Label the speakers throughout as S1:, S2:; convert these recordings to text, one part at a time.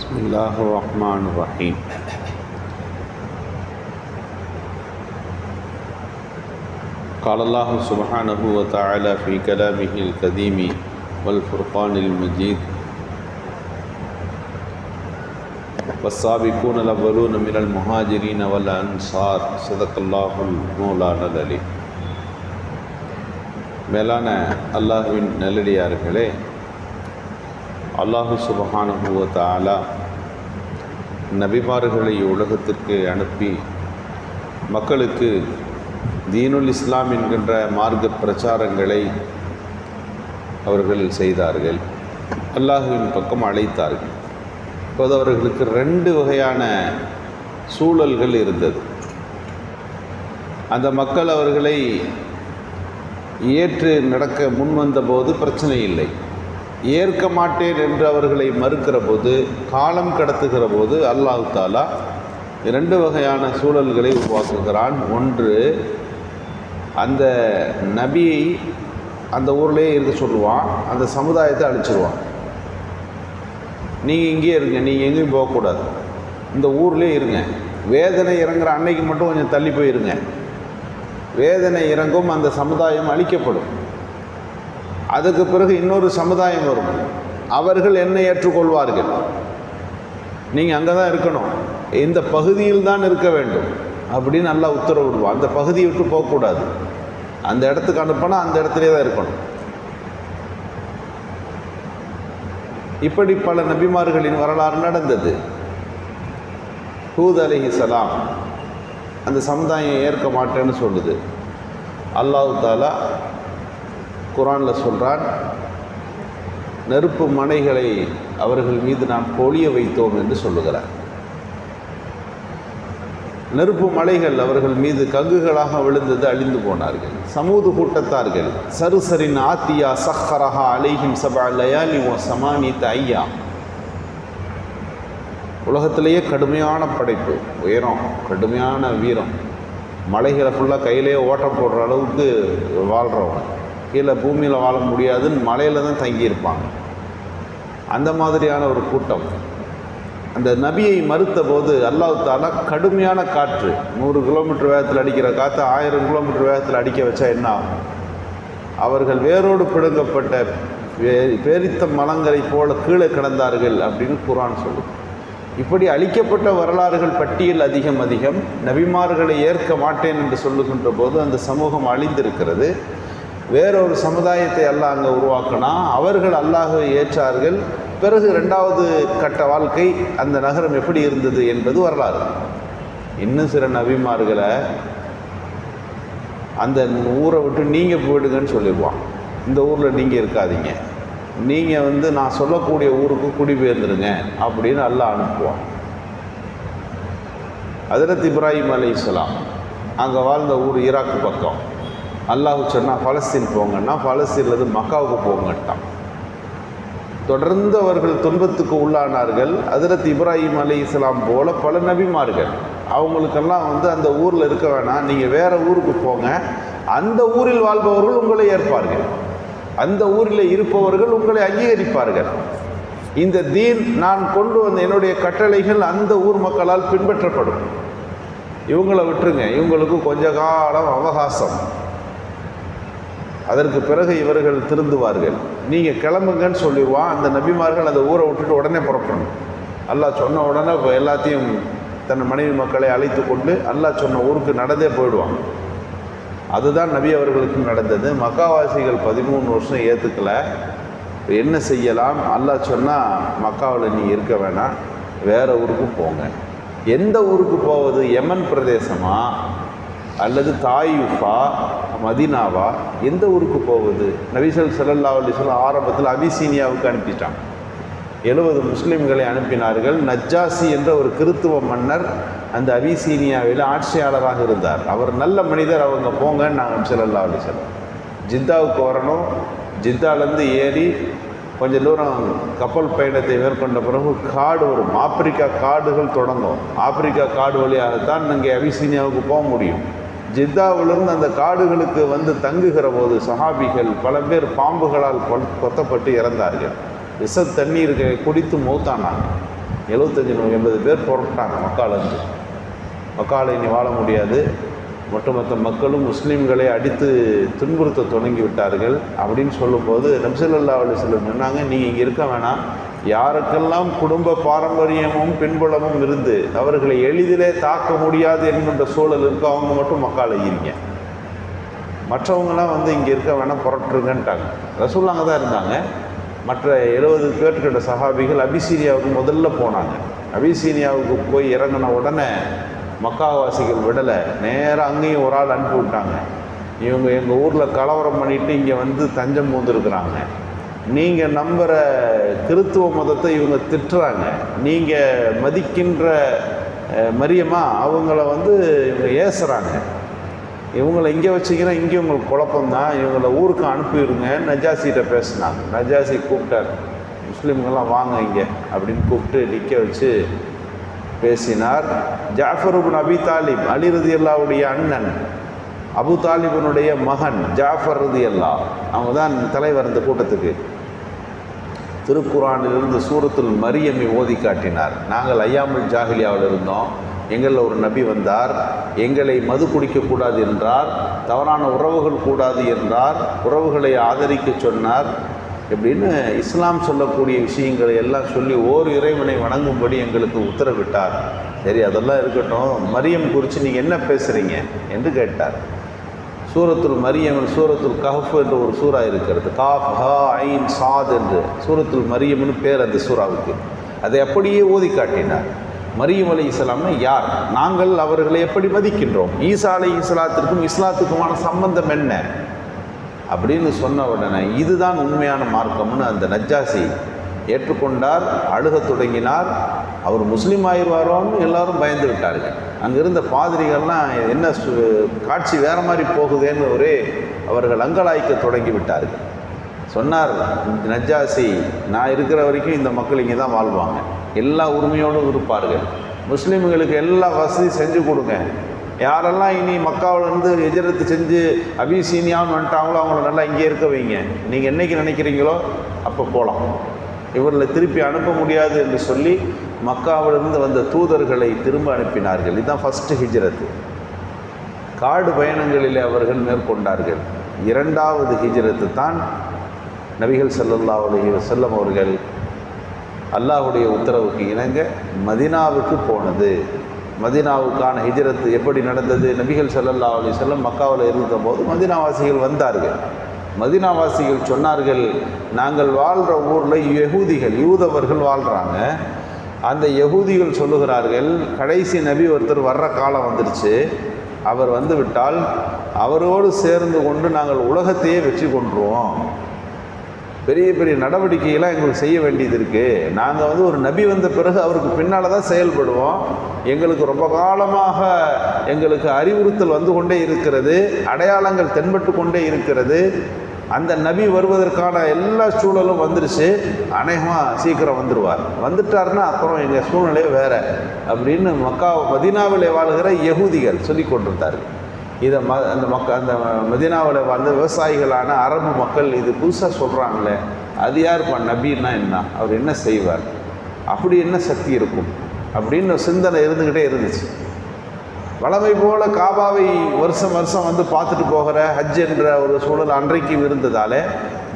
S1: بسم الله الرحمن الرحيم قال الله سبحانه وتعالى في كلامه القديم والفرقان المجيد والسابقون الأولون من المهاجرين والأنصار صدق الله المولانا العليم மேலான அல்லாஹுவின் நல்லடியார்களே அல்லாஹு சுபஹானுவ தாலா நபிமார்களை உலகத்திற்கு அனுப்பி மக்களுக்கு தீனுல் இஸ்லாம் என்கின்ற மார்க்க பிரச்சாரங்களை அவர்கள் செய்தார்கள். அல்லாஹுவின் பக்கம் அழைத்தார்கள். இப்போது அவர்களுக்கு ரெண்டு வகையான சூழல்கள் இருந்தது. அந்த மக்கள் அவர்களை ஏற்று நடக்க முன்வந்தபோது பிரச்சனை இல்லை. ஏற்க மாட்டேன் என்று அவர்களை மறுக்கிற போது காலம் கடத்துகிற போது அல்லாஹு தாலா இரண்டு வகையான சூழல்களை உருவாக்குகிறான். ஒன்று அந்த நபியை அந்த ஊர்லேயே இருக்க சொல்லுவான் அந்த சமுதாயத்தை அழிச்சிருவான். நீங்கள் இங்கேயே இருங்க நீங்கள் எங்கேயும் போகக்கூடாது. இந்த ஊர்லேயே இருங்க. வேதனை இறங்குற அன்னைக்கு மட்டும் கொஞ்சம் தள்ளி போயிருங்க. வேதனை இறங்கும் அந்த சமுதாயம் அழிக்கப்படும். அதுக்கு பிறகு இன்னொரு சமுதாயம் வரும். அவர்கள் என்னை ஏற்றுக்கொள்வார்கள். நீங்கள் அங்கே தான் இருக்கணும். இந்த பகுதியில் தான் இருக்க வேண்டும். அப்படின்னு நல்லா உத்தரவிடுவோம் அந்த பகுதியை விட்டு போகக்கூடாது. அந்த இடத்துக்கு அனுப்பினா அந்த இடத்துலே தான் இருக்கணும். இப்படி பல நபிமார்களின் வரலாறு நடந்தது. ஹூத் அலிஹி சலாம் அந்த சமுதாயம் ஏற்க மாட்டேன்னு சொல்லுது. அல்லாஹு தாலா குரானில் சொல்கிறான் நெருப்பு மனைகளை அவர்கள் மீது நாம் பொழிய வைத்தோம் என்று சொல்லுகிறார். நெருப்பு மலைகள் அவர்கள் மீது கங்குகளாக விழுந்தது அழிந்து போனார்கள். சமூது கூட்டத்தார்கள் சருசரின் ஆத்தியா சஹரஹா அலைஹிம் சபா லயாலி ஓ சமானித்த ஐயா. உலகத்திலேயே கடுமையான படைப்பு உயரம் கடுமையான வீரம். மலைகளை ஃபுல்லாக கையிலே ஓட்டம் போடுற அளவுக்கு வாழ்கிறவன் கீழே பூமியில் வாழ முடியாதுன்னு மலையில் தான் தங்கியிருப்பாங்க. அந்த மாதிரியான ஒரு கூட்டம். அந்த நபியை மறுத்த போது அல்லாஹ் கடுமையான காற்று நூறு கிலோமீட்டர் வேகத்தில் அடிக்கிற காற்று ஆயிரம் கிலோமீட்டர் வேகத்தில் அடிக்க வச்சா என்ன ஆகும்? அவர்கள் வேரோடு பிடுங்கப்பட்ட பேரித்த மலங்களைப் போல கீழே கிடந்தார்கள் அப்படின்னு குரான் சொல்லும் இப்படி அழிக்கப்பட்ட வரலாறுகள் பட்டியல் அதிகம் அதிகம் நபிமார்களை ஏற்க மாட்டேன் என்று சொல்லுகின்ற போது அந்த சமூகம் அழிந்திருக்கிறது. வேறொரு சமுதாயத்தை அல்லாஹ் அங்கே உருவாக்கினா அவர்கள் அல்லாஹை ஏற்றார்கள். பிறகு ரெண்டாவது கட்ட வாழ்க்கை அந்த நகரம் எப்படி இருந்தது என்பது வரலாறு. இன்னும் சில நபிமார்களை அந்த ஊரை விட்டு நீங்கள் போயிடுங்கன்னு சொல்லிடுவான். இந்த ஊரில் நீங்கள் இருக்காதீங்க. நீங்கள் வந்து நான் சொல்லக்கூடிய ஊருக்கு குடிபெயர்ந்துருங்க அப்படின்னு அல்லாஹ் அனுப்புவான். அதிரத் இப்ராஹிம் அலி இஸ்லாம் அங்கே வாழ்ந்த ஊர் ஈராக்கு பக்கம். அல்லாஹு சொன்னால் பலஸ்தீன் போங்கன்னா பலஸ்தீன்லேருந்து மக்காவுக்கு போங்கட்டான். தொடர்ந்து அவர்கள் துன்பத்துக்கு உள்ளானார்கள். அதிரத் இப்ராஹிம் அலி இஸ்லாம் போல பல நபிமார்கள். அவங்களுக்கெல்லாம் வந்து அந்த ஊரில் இருக்க வேணாம் நீங்கள் வேறு ஊருக்கு போங்க. அந்த ஊரில் வாழ்பவர்கள் உங்களை ஏற்பார்கள். அந்த ஊரில் இருப்பவர்கள் உங்களை அங்கீகரிப்பார்கள். இந்த தீன் நான் கொண்டு வந்த என்னுடைய கட்டளைகள் அந்த ஊர் மக்களால் பின்பற்றப்படும். இவங்களை விட்டுருங்க. இவங்களுக்கு கொஞ்ச காலம் அவகாசம். அதற்கு பிறகு இவர்கள் திருந்துவார்கள். நீங்கள் கிளம்புங்கன்னு சொல்லிடுவான். அந்த நபிமார்கள் அந்த ஊரை விட்டுட்டு உடனே புறப்படணும். அல்லாஹ் சொன்ன உடனே இப்போ எல்லாத்தையும் தன் மனைவி மக்களை அழைத்து கொண்டு அல்லாஹ் சொன்ன ஊருக்கு நடந்தே போயிடுவான். அதுதான் நபி அவர்களுக்கும் நடந்தது. மக்காவாசிகள் பதிமூணு வருஷம் ஏற்றுக்கலை என்ன செய்யலாம்? அல்லாஹ் சொன்னால் மக்காவில் நீ இருக்க வேணாம். வேறு ஊருக்கு போங்க. எந்த ஊருக்கு போவது? யமன் பிரதேசமாக அல்லது தாயூஃபா மதினாவா? எந்த ஊருக்கு போவது? நபிசல் சல்லல்லா அலிஸ்லாம் ஆரம்பத்தில் அபிசீனியாவுக்கு அனுப்பிட்டான் எழுபது முஸ்லீம்களை அனுப்பினார்கள். நஜ்ஜாசி என்ற ஒரு கிறித்துவ மன்னர் அந்த அபிசீனியாவில் ஆட்சியாளராக இருந்தார். அவர் நல்ல மனிதர் அவங்க போங்கன்னு நாங்கள் சல்லல்லா அலிஸ்லாம் ஜித்தாவுக்கு வரணும். ஜித்தாலேருந்து ஏறி கொஞ்சம் தூரம் கப்பல் பயணத்தை மேற்கொண்ட பிறகு காடு வரும் ஆப்பிரிக்கா காடுகள் தொடங்கும். ஆப்பிரிக்கா காடு வழியாகத்தான் இங்கே அபிசீனியாவுக்கு போக முடியும். ஜித்தாவிலிருந்து அந்த காடுகளுக்கு வந்து தங்குகிற போது சஹாபிகள் பல பேர் பாம்புகளால் கொத்தப்பட்டு இறந்தார்கள். விஷ தண்ணீர் குடித்து மௌத்தானாங்க எழுபத்தஞ்சி எண்பது பேர் புறப்பட்டாங்க மக்காலேருந்து மக்கால் இனி வாழ முடியாது. ஒட்டுமொத்த மக்களும் முஸ்லீம்களை அடித்து துன்புறுத்த தொடங்கி விட்டார்கள் அப்படின்னு சொல்லும்போது நம்சல்லா அலிஸ்லம் சொன்னாங்க நீங்கள் இங்கே இருக்க வேணாம். யாருக்கெல்லாம் குடும்ப பாரம்பரியமும் பின்புலமும் இருந்து அவர்களை எளிதிலே தாக்க முடியாது என்கின்ற சூழல் இருக்கு அவங்க மட்டும் மக்கால் இருங்க மற்றவங்களாம் வந்து இங்கே இருக்க வேணாம் புரட்டுருங்கன்ட்டாங்க ரசூல்லாங்க தான் இருந்தாங்க. மற்ற எழுபது பேர்கிட்ட சஹாபிகள் அபிசீனியாவுக்கு முதல்ல போனாங்க. அபிசீனியாவுக்கு போய் இறங்கின உடனே மக்காவாசிகள் விடலை. நேராக அங்கேயும் ஒரு ஆள் அனுப்பி விட்டாங்க. இவங்க எங்கள் ஊரில் கலவரம் பண்ணிட்டு இங்கே வந்து தஞ்சம் பூந்துருக்குறாங்க. நீங்கள் நம்புகிற கிறித்துவ மதத்தை இவங்க திட்டுறாங்க. நீங்கள் மதிக்கின்ற மரியமாக மரியமா அவங்கள வந்து இவங்க ஏசுகிறாங்க இவங்களை இங்கே வச்சிங்கன்னா இங்கே உங்களுக்கு குழப்பம்தான். இவங்களை ஊருக்கு அனுப்பிடுங்க. நஜாசிகிட்ட பேசினாங்க. நஜாசி கூப்பிட்டார். முஸ்லீம்கள்லாம் வாங்க இங்கே அப்படின்னு கூப்பிட்டு நிற்க வச்சு பேசினார். ஜாஃபருபின் அபி தாலிப் அலி அண்ணன் அபு தாலிபனுடைய மகன் ஜாஃபர் ரதியல்லா அவங்க தான் தலைவர் இந்த கூட்டத்துக்கு. திருக்குறானிலிருந்து சூரத்துல் மரியமை ஓதி காட்டினார். நாங்கள் ஐயாமுல் ஜாகிலியாவில் இருந்தோம். எங்களில் ஒரு நபி வந்தார். எங்களை மது குடிக்கக்கூடாது என்றார். தவறான உறவுகள் கூடாது என்றார். உறவுகளை ஆதரிக்க சொன்னார். இப்படின்னு இஸ்லாம் சொல்லக்கூடிய விஷயங்களை எல்லாம் சொல்லி ஓர் இறைவனை வணங்கும்படி எங்களுக்கு உத்தரவிட்டார். சரி அதெல்லாம் இருக்கட்டும். மரியம் குறித்து நீங்கள் என்ன பேசுகிறீங்க என்று கேட்டார். சூரத்துல் மரியம் சூரத்துல் கஹஃப் என்ற ஒரு சூறா இருக்கிறது. காஃப் ஹா ஐன் சாத் என்று சூரத்துல் மரியம்னு பேர் அந்த சூறாவுக்கு. அதை அப்படியே ஓதி காட்டினார். மரியம் அலி இஸ்லாம்னா யார்? நாங்கள் அவர்களை எப்படி மதிக்கின்றோம்? ஈசா அலை இஸ்லாத்திற்கும் இஸ்லாத்துக்குமான சம்பந்தம் என்ன? அப்படின்னு சொன்ன உடனே இதுதான் உண்மையான மார்க்கம்னு அந்த நஜ்ஜாசி ஏற்றுக்கொண்டார் அழுகத் தொடங்கினார். அவர் முஸ்லீம் ஆயிடுவாரோன்னு எல்லாரும் பயந்து விட்டார்கள். அங்கே இருந்த பாதிரிகள்லாம் என்ன சு- காட்சி வேறு மாதிரி போகுதேன்னு ஒரே அவர்கள் அங்கலாய்க்க தொடங்கி விட்டார்கள். சொன்னார் நஜ்ஜாசி நான் இருக்கிற வரைக்கும் இந்த மக்கள் இங்கே தான் வாழ்வாங்க. எல்லா உரிமையோடும் இருப்பார்கள். முஸ்லீம்களுக்கு எல்லா வசதியும் செஞ்சு கொடுங்க. யாரெல்லாம் இனி மக்காவிலேருந்து எஜரத்து செஞ்சு அபிசீனியான்னு வந்துட்டாங்களோ அவங்கள நல்லா இங்கே இருக்க வைங்க. நீங்கள் என்னைக்கு நினைக்கிறீங்களோ அப்போ போகலாம் இவர்களை திருப்பி அனுப்ப முடியாது என்று சொல்லி மக்காவிலிருந்து வந்த தூதர்களை திரும்ப அனுப்பினார்கள். இதுதான் ஃபஸ்ட்டு ஹிஜ்ரத்து காடு பயணங்களிலே அவர்கள் மேற்கொண்டார்கள். இரண்டாவது ஹிஜ்ரத்து தான் நபிகள் சல்லல்லா அலைஹி வஸல்லம் அவர்கள் அல்லாஹ்வுடைய உத்தரவுக்கு இணங்க மதினாவுக்கு போனது. மதினாவுக்கான ஹிஜரத்து எப்படி நடந்தது? நபிகள் சல்லல்லா அலி செல்லம் மக்காவில் இருந்தபோது மதினாவாசிகள் வந்தார்கள். மதினாவாசிகள் சொன்னார்கள் நாங்கள் வாழ்கிற ஊரில் யகூதிகள் யூதவர்கள் வாழ்கிறாங்க அந்த யகூதிகள் சொல்லுகிறார்கள் கடைசி நபி ஒருத்தர் வர்ற காலம் வந்துருச்சு. அவர் வந்து விட்டால் அவரோடு சேர்ந்து கொண்டு நாங்கள் உலகத்தையே வெற்றி கொண்டுருவோம் பெரிய பெரிய நடவடிக்கைகள்லாம் எங்களுக்கு செய்ய வேண்டியது இருக்குது நாங்கள் வந்து ஒரு நபி வந்த பிறகு அவருக்கு பின்னால் தான் செயல்படுவோம். எங்களுக்கு ரொம்ப காலமாக எங்களுக்கு அறிவுறுத்தல் வந்து கொண்டே இருக்கிறது. அடையாளங்கள் தென்பட்டு கொண்டே இருக்கிறது. அந்த நபி வருவதற்கான எல்லா சூழலும் வந்துருச்சு. அநேகமாக சீக்கிரம் வந்துடுவார் வந்துட்டார்னா அப்புறம் எங்கள் சூழ்நிலை வேறு அப்படின்னு மக்கா மதினாவிலே வாழ்கிற யகுதிகள் சொல்லி கொண்டிருந்தார்கள். இதை ம அந்த மக்க அந்த மதினாவில் வாழ்ந்த விவசாயிகளான அரபு மக்கள் இது புதுசாக சொல்கிறாங்களே அது யாருப்பா நபின்னா என்ன? அவர் என்ன செய்வார்? அப்படி என்ன சக்தி இருக்கும்? அப்படின்னு சிந்தனை இருந்துக்கிட்டே இருந்துச்சு. வளமை போல காபாவை வருஷம் வருஷம் வந்து பார்த்துட்டு போகிற ஹஜ் என்ற ஒரு சூழல் அன்றைக்கும் இருந்ததால்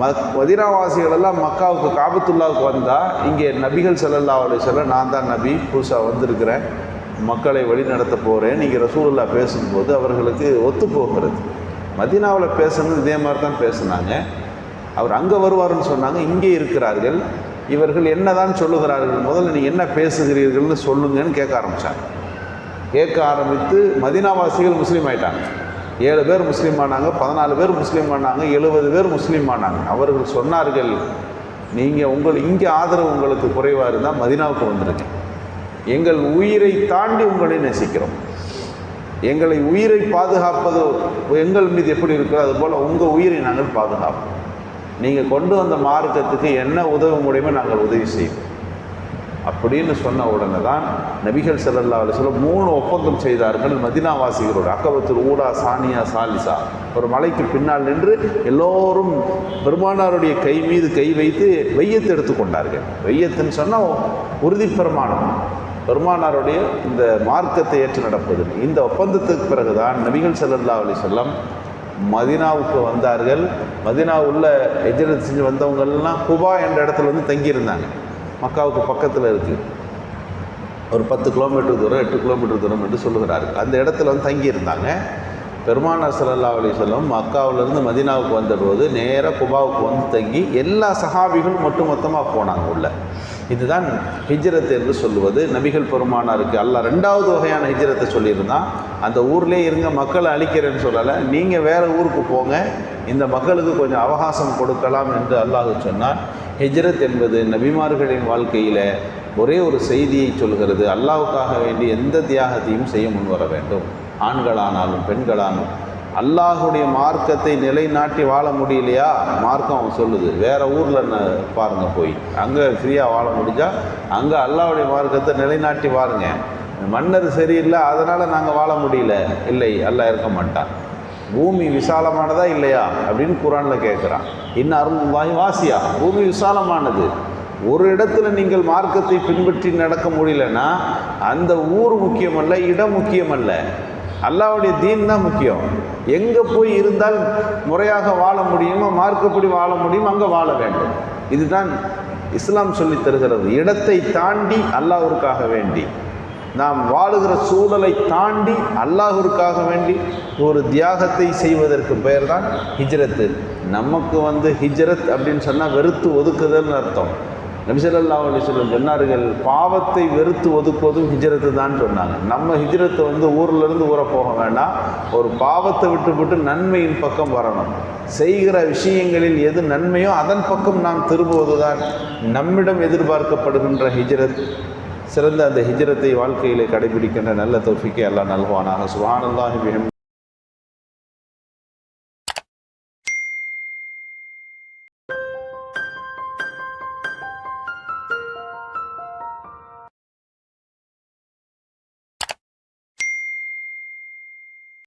S1: ம மதினாவாசிகள் எல்லாம் மக்காவுக்கு காபத்துல்லாவுக்கு வந்தால் இங்கே நபிகள் செல்லல்லா அவளை சொல்ல நான் தான் நபி புதுசாக வந்திருக்கிறேன். மக்களை வழிநடத்த போகிறேன் நீங்கள் ரசூலுல்லா பேசும்போது அவர்களுக்கு ஒத்து போகிறது. மதீனாவில் பேசுனது இதே மாதிரி தான் பேசுனாங்க. அவர் அங்கே வருவாருன்னு சொன்னாங்க இங்கே இருக்கிறார்கள். இவர்கள் என்னதான் சொல்லுகிறார்கள் முதல்ல நீ என்ன பேசுகிறீர்கள்னு சொல்லுங்கன்னு கேட்க ஆரம்பித்தாங்க கேட்க ஆரம்பித்து மதினாவாசிகள் முஸ்லீம் ஆயிட்டாங்க. ஏழு பேர் முஸ்லீம் ஆனாங்க பதினாலு பேர் முஸ்லீம் ஆனாங்க எழுபது பேர் முஸ்லீம் ஆனாங்க. அவர்கள் சொன்னார்கள் நீங்கள் உங்கள் இங்கே ஆதரவு உங்களுக்கு குறைவாக இருந்தால் மதினாவுக்கு வந்திருக்கேன் எங்கள் உயிரை தாண்டி உங்களை நேசிக்கிறோம். எங்களை உயிரை பாதுகாப்பது எங்கள் மீது எப்படி இருக்கோ அதுபோல் உங்கள் உயிரை நாங்கள் பாதுகாப்போம். நீங்கள் கொண்டு வந்த மார்க்கத்துக்கு என்ன உதவ முடியுமோ நாங்கள் உதவி செய்வோம். அப்படின்னு சொன்ன உடனே தான் நபிகள் ஸல்லல்லாஹு சொல்ல மூணு ஒப்பந்தம் செய்தார்கள் மதினாவாசிகளோடு அக்கபத்தில் ஊடா சானியா சாலிசா. ஒரு மலைக்கு பின்னால் நின்று எல்லோரும் பெருமானாருடைய கை மீது கை வைத்து வெய்யத்தை எடுத்துக்கொண்டார்கள். வெய்யத்துன்னு சொன்னால் உறுதி பிரமாணம். பெருமானாருடைய இந்த மார்க்கத்தை ஏற்று நடப்பது இந்த ஒப்பந்தத்துக்கு பிறகுதான் நபிகள் செல்லல்லா அலி செல்லம் மதினாவுக்கு வந்தார்கள். மதினா உள்ள எஜரத் செஞ்சு வந்தவங்கள்லாம் குபா என்ற இடத்துல வந்து தங்கியிருந்தாங்க. மக்காவுக்கு பக்கத்தில் இருக்குது ஒரு பத்து கிலோமீட்டர் தூரம் எட்டு கிலோமீட்டர் தூரம் என்று சொல்லுகிறார்கள். அந்த இடத்துல வந்து தங்கியிருந்தாங்க. பெருமானார் சல்லா அலி சொல்லம் மக்காவிலேருந்து மதீனாவுக்கு வந்தபோது நேராக குபாவுக்கு வந்து தங்கி எல்லா சஹாபிகளும் மட்டும் மொத்தமாக போனாங்க உள்ள. இதுதான் ஹிஜ்ரத் என்று சொல்லுவது. நபிகள் பெருமானாருக்கு அல்லாஹ் ரெண்டாவது வகையான ஹிஜ்ரத்தை சொல்லியிருந்தான். அந்த ஊர்லேயே இருங்க மக்களை அழிக்கிறேன்னு சொல்லலை. நீங்கள் வேறு ஊருக்கு போங்க இந்த மக்களுக்கு கொஞ்சம் அவகாசம் கொடுக்கலாம் என்று அல்லாஹ் சொன்னார். ஹிஜ்ரத் என்பது நபிமார்களின் வாழ்க்கையில் ஒரே ஒரு செய்தியை சொல்கிறது. அல்லாஹ்வுக்காக வேண்டி எந்த தியாகத்தையும் செய்ய முன்வர வேண்டும். ஆண்களானாலும் பெண்களானாலும். அல்லாஹுடைய மார்க்கத்தை நிலைநாட்டி வாழ முடியலையா? மார்க்கம் அவன் சொல்லுது. வேறு ஊரில் பாருங்க போய். அங்கே ஃப்ரீயாக வாழ முடிஞ்சால் அங்கே அல்லாஹுடைய மார்க்கத்தை நிலைநாட்டி வாருங்க. மன்னர் சரியில்லை அதனால் நாங்கள் வாழ முடியல. இல்லை அல்லாஹ் இருக்க மாட்டான். பூமி விசாலமானதா இல்லையா? அப்படின்னு குரானில் கேட்குறான் இன்னும் அருள்வாய் வாசியா? பூமி விசாலமானது. ஒரு இடத்துல நீங்கள் மார்க்கத்தை பின்பற்றி நடக்க முடியலன்னா அந்த ஊர் முக்கியமல்ல இடம் முக்கியமல்ல. அல்லாவுடைய தீன் தான் முக்கியம். எங்கே போய் இருந்தால் முறையாக வாழ முடியுமோ மார்க்கப்படி வாழ முடியும் அங்கே வாழ வேண்டும். இதுதான் இஸ்லாம் சொல்லித் தருகிறது. இடத்தை தாண்டி அல்லாஹிற்காக வேண்டி. நாம் வாழுகிற சூழலை தாண்டி அல்லாஹிற்காக வேண்டி ஒரு தியாகத்தை செய்வதற்கு பெயர் தான் ஹிஜ்ரத்து. நமக்கு வந்து ஹிஜ்ரத் அப்படின்னு சொன்னால் வெறுத்து ஒதுக்குதல்னு அர்த்தம். நபிசல்லாஹ் அலிஸ்லம் சொன்னார்கள் பாவத்தை வெறுத்து ஒதுக்குவதும் ஹிஜ்ரத்து தான் சொன்னாங்க. நம்ம ஹிஜ்ரத்தை வந்து ஊர்லேருந்து ஊற போக வேண்டாம். ஒரு பாவத்தை விட்டுவிட்டு நன்மையின் பக்கம் வரணும். செய்கிற விஷயங்களில் எது நன்மையோ அதன் பக்கம் நாம் திரும்புவதுதான் நம்மிடம் எதிர்பார்க்கப்படுகின்ற ஹிஜ்ரத். சிறந்த அந்த ஹிஜ்ரத்தை வாழ்க்கையிலே கடைபிடிக்கின்ற நல்ல தொஃபிக்கை எல்லாம் நல்வானாக சுபானல்லாஹி